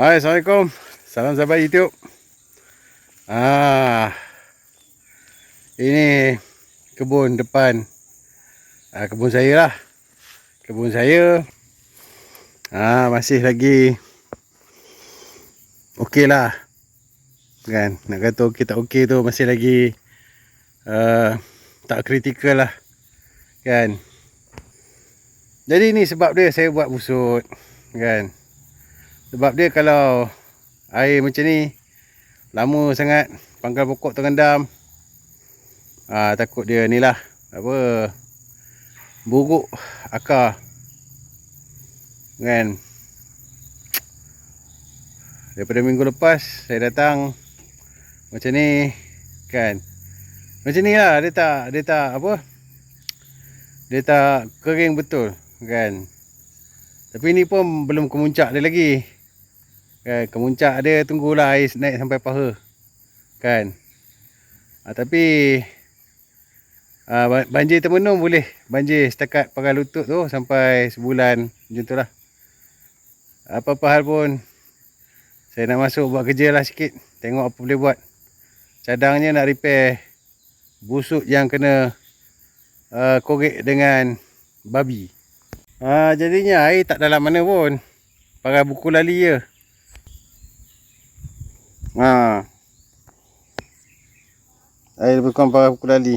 Hai, Assalamualaikum. Salam sahabat YouTube. Ah. Ini kebun depan ah, kebun saya lah. Kebun saya ah masih lagi okey lah. Kan? Nak kata okey tak okey tu masih lagi uh, tak kritikal lah. Kan? Jadi ni sebab dia saya buat busut. Kan? Sebab dia kalau air macam ni lama sangat pangkal pokok terendam. Ah takut dia ni lah apa buruk akar. Kan? Daripada minggu lepas saya datang macam ni kan. Macam ni lah dia tak dia tak apa dia tak kering betul kan. Tapi ni pun belum kemuncak dia lagi. Kan, kemuncak dia tunggulah air naik sampai paha. Kan. Ha, tapi ha, banjir termenung boleh. Banjir setakat pakai lutut tu sampai sebulan macam tu lah. Apa-apa hal pun saya nak masuk buat kerja lah sikit. Tengok apa boleh buat. Cadangnya nak repair busuk yang kena uh, korek dengan babi. Ha, jadinya air tak dalam mana pun. Pakai buku lali je. Ha. Air lebih kurang pakai buku lali.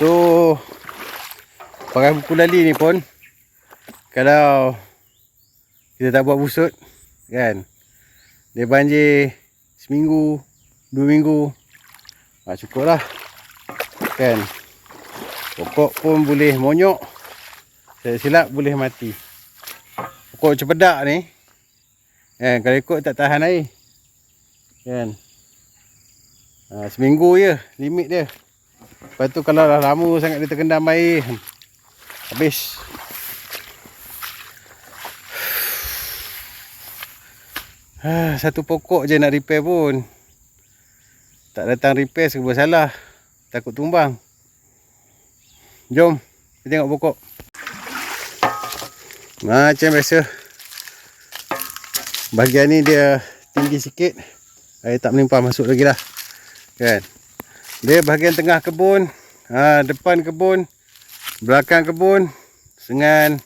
So pakai buku lali ni pun kalau kita tak buat busut kan dia banjir seminggu dua minggu ha, cukup lah kan pokok pun boleh monyok saya silap boleh mati pokok cepedak ni. Kan kalau ikut tak tahan air. Kan? Ha, seminggu je limit dia. Lepas tu kalau dah lama sangat dia terkendam air habis. Ha, satu pokok je nak repair pun. Tak datang repair serba salah. Takut tumbang. Jom kita tengok pokok. Macam biasa bahagian ni dia tinggi sikit. Air tak melimpah masuk lagi lah. Kan? Dia bahagian tengah kebun. Ha, depan kebun. Belakang kebun. Dengan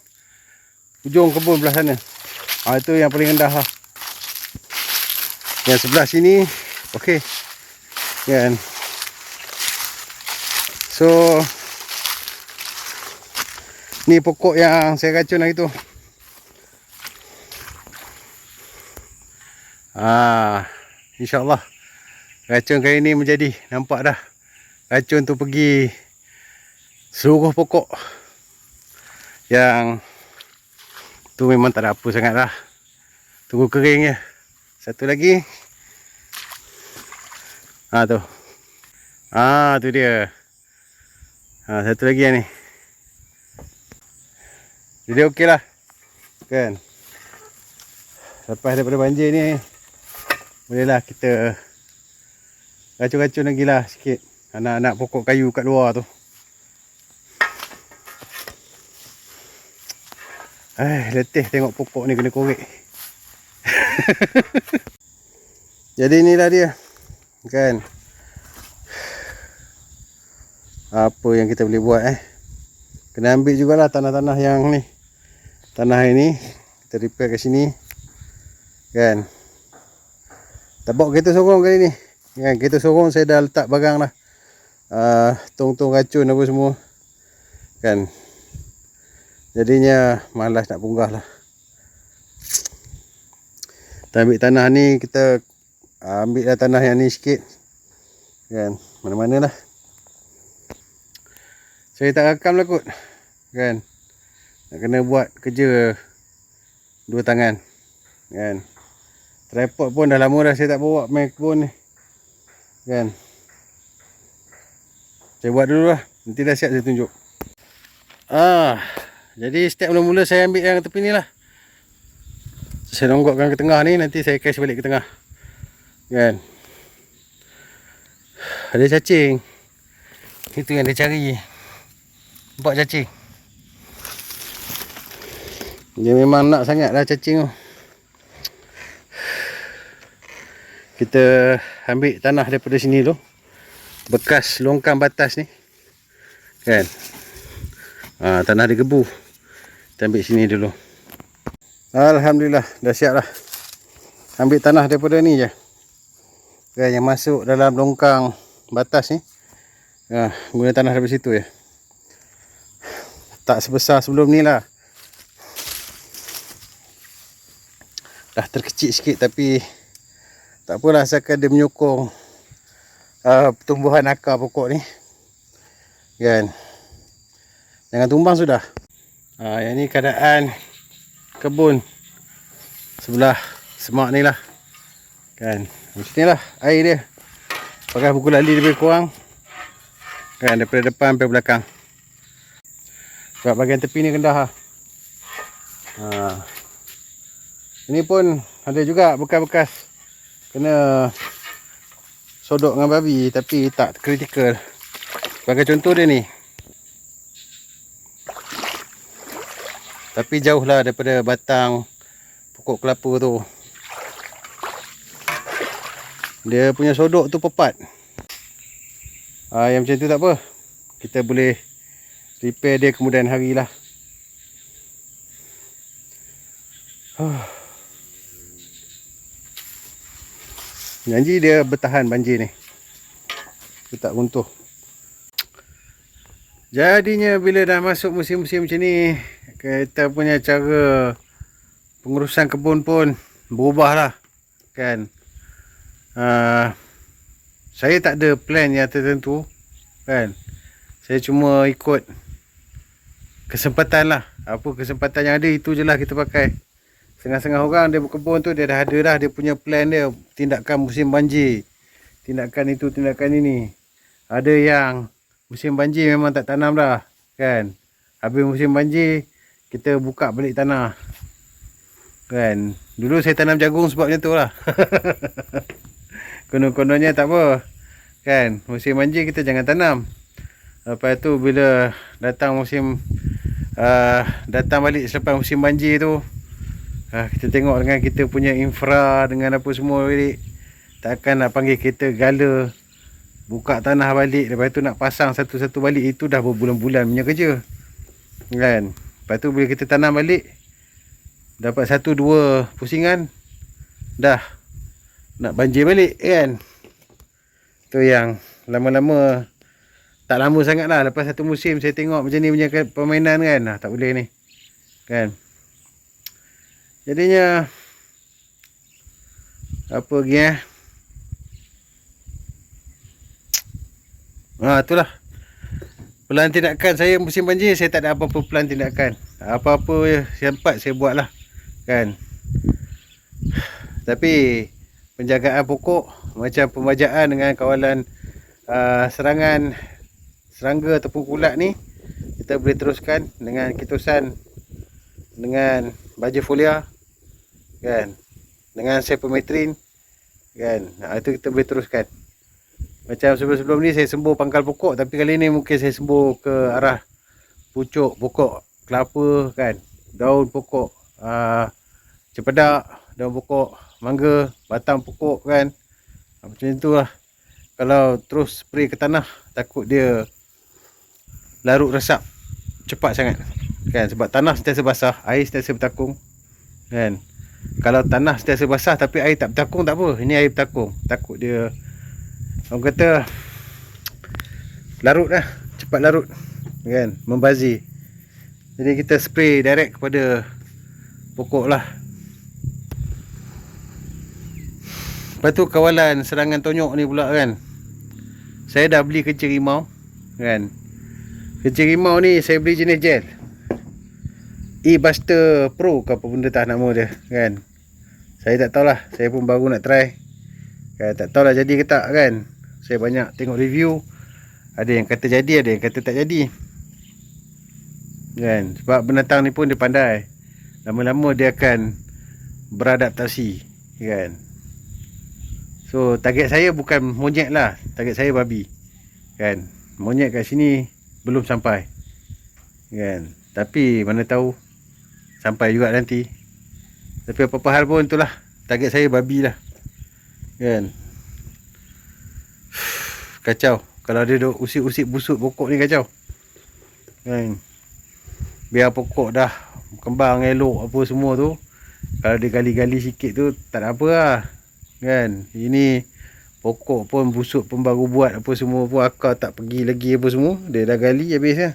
ujung kebun belah sana. Ha, itu yang paling rendah lah. Yang sebelah sini okey. Kan? So ni pokok yang saya racun hari tu ah insyaallah racun kali ni menjadi nampak dah racun tu pergi seluruh pokok yang tu memang tak ada apa sangat lah tunggu kering je satu lagi. Ha tu. Ha tu dia. Ha satu lagi yang ni. Jadi okey lah. Kan. Lepas daripada banjir ni. Bolehlah kita. Racun-racun lagi lah sikit. Anak-anak pokok kayu kat luar tu. Eh, letih tengok pokok ni kena korek. Jadi inilah dia. Kan. Apa yang kita boleh buat eh. Kena ambil jugalah tanah-tanah yang ni. Tanah ini kita repair kat sini. Kan. Bawa kereta sorong kali ni. Kan kereta sorong saya dah letak barang lah. Uh, tong-tong racun apa semua. Kan. Jadinya malas nak punggah lah. Kita ambil tanah ni kita ah, ambil lah tanah yang ni sikit. Kan, mana-mana lah. Saya tak rakam lah kot. Kan. Nak kena buat kerja dua tangan. Kan. Tripod pun dah lama dah saya tak bawa main kebun ni. Kan. Saya buat dulu lah. Nanti dah siap saya tunjuk. Ah, jadi step mula-mula saya ambil yang tepi ni lah saya longgokkan ke tengah ni nanti saya cash balik ke tengah kan ada cacing itu yang dia cari nampak cacing Dia memang nak sangat lah cacing tu. Kita ambil tanah daripada sini tu. Bekas longkang batas ni. Kan? Ha, tanah digebu. Kita ambil sini dulu. Alhamdulillah. Dah siap lah. Ambil tanah daripada ni je. Kan, yang masuk dalam longkang batas ni. Ha, guna tanah daripada situ je. Tak sebesar sebelum ni lah. Dah terkecil sikit tapi tak apalah asalkan dia menyokong uh, pertumbuhan akar pokok ni. Kan. Jangan tumbang sudah. Uh, yang ni keadaan kebun sebelah semak ni lah. Kan. Macam ni lah air dia. Pakai buku lali lebih kurang. Kan daripada depan sampai belakang. Sebab bahagian tepi ni rendah lah. Ha. Ini pun ada juga bekas-bekas kena sodok dengan babi tapi tak kritikal. Sebagai contoh dia ni. Tapi jauh lah daripada batang pokok kelapa tu. Dia punya sodok tu pepat. Ah yang macam tu tak apa. Kita boleh repair dia kemudian hari lah. Huh. Janji dia bertahan banjir ni. Dia tak runtuh. Jadinya bila dah masuk musim-musim macam ni, kita punya cara pengurusan kebun pun berubah lah. Kan? Uh, saya tak ada plan yang tertentu. Kan? Saya cuma ikut kesempatan lah. Apa kesempatan yang ada, itu je lah kita pakai. Setengah-setengah orang dia berkebun tu dia dah ada dah dia punya plan dia tindakan musim banjir. Tindakan itu, tindakan ini. Ada yang musim banjir memang tak tanam dah, kan? Habis musim banjir kita buka balik tanah. Kan? Dulu saya tanam jagung sebab macam tu lah. Konon-kononnya tak apa. Kan? Musim banjir kita jangan tanam. Lepas tu bila datang musim uh, datang balik selepas musim banjir tu ha, kita tengok dengan kita punya infra dengan apa semua balik takkan nak panggil kita gala buka tanah balik lepas tu nak pasang satu-satu balik itu dah berbulan-bulan punya kerja kan? Lepas tu bila kita tanam balik dapat satu dua pusingan dah nak banjir balik kan? Tu yang lama-lama tak lama sangat lah lepas satu musim saya tengok macam ni punya permainan kan? Nah, tak boleh ni kan Jadinya apa lagi eh? Ha itulah. Pelan tindakan saya musim banjir saya tak ada apa-apa pelan tindakan. Apa-apa sempat saya buatlah. Kan? Tapi penjagaan pokok macam pembajaan dengan kawalan uh, serangan serangga ataupun kulat ni kita boleh teruskan dengan kitusan dengan baju folia kan? Dengan sepometrin kan? Ha, itu kita boleh teruskan. Macam sebelum-sebelum ni saya sembuh pangkal pokok tapi kali ni mungkin saya sembuh ke arah pucuk pokok kelapa kan? Daun pokok uh, cepedak daun pokok mangga batang pokok kan? Ha, macam itulah. Kalau terus spray ke tanah takut dia larut resap cepat sangat. Kan? Sebab tanah sentiasa basah air sentiasa bertakung kan kalau tanah sentiasa basah tapi air tak bertakung tak apa. Ini air bertakung. Takut dia orang kata larut lah. Cepat larut kan? Membazir. Jadi kita spray direct kepada pokok lah. Lepas tu kawalan serangan tonyok ni pula kan? Saya dah beli kecil rimau kan? Kecil rimau ni saya beli jenis gel E-Buster Pro ke apa benda tak nama dia kan? Saya tak tahulah. Saya pun baru nak try. Kan, tak tahulah jadi ke tak kan? Saya banyak tengok review. Ada yang kata jadi ada yang kata tak jadi. Kan? Sebab binatang ni pun dia pandai. Lama-lama dia akan beradaptasi kan? So target saya bukan monyet lah. Target saya babi kan? Monyet kat sini belum sampai kan? Tapi mana tahu sampai juga nanti. Tapi apa-apa hal pun itulah. Target saya babi lah. Kan. Kacau. Kalau dia duk usik-usik busuk pokok ni kacau. Kan. Biar pokok dah kembang elok apa semua tu. Kalau dia gali-gali sikit tu tak ada apa lah. Kan. Ini pokok pun busuk pun baru buat apa semua pun akar tak pergi lagi apa semua. Dia dah gali habis lah.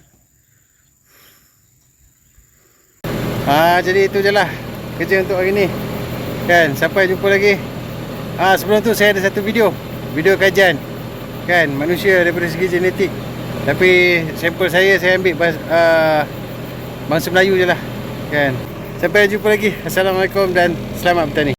Ha, jadi itu je lah kerja untuk hari ni. Kan, sampai jumpa lagi. Ha, sebelum tu saya ada satu video. Video kajian. Kan, manusia daripada segi genetik. Tapi sampel saya saya ambil bas, uh, bangsa Melayu je lah. Kan. Sampai jumpa lagi. Assalamualaikum dan selamat bertani.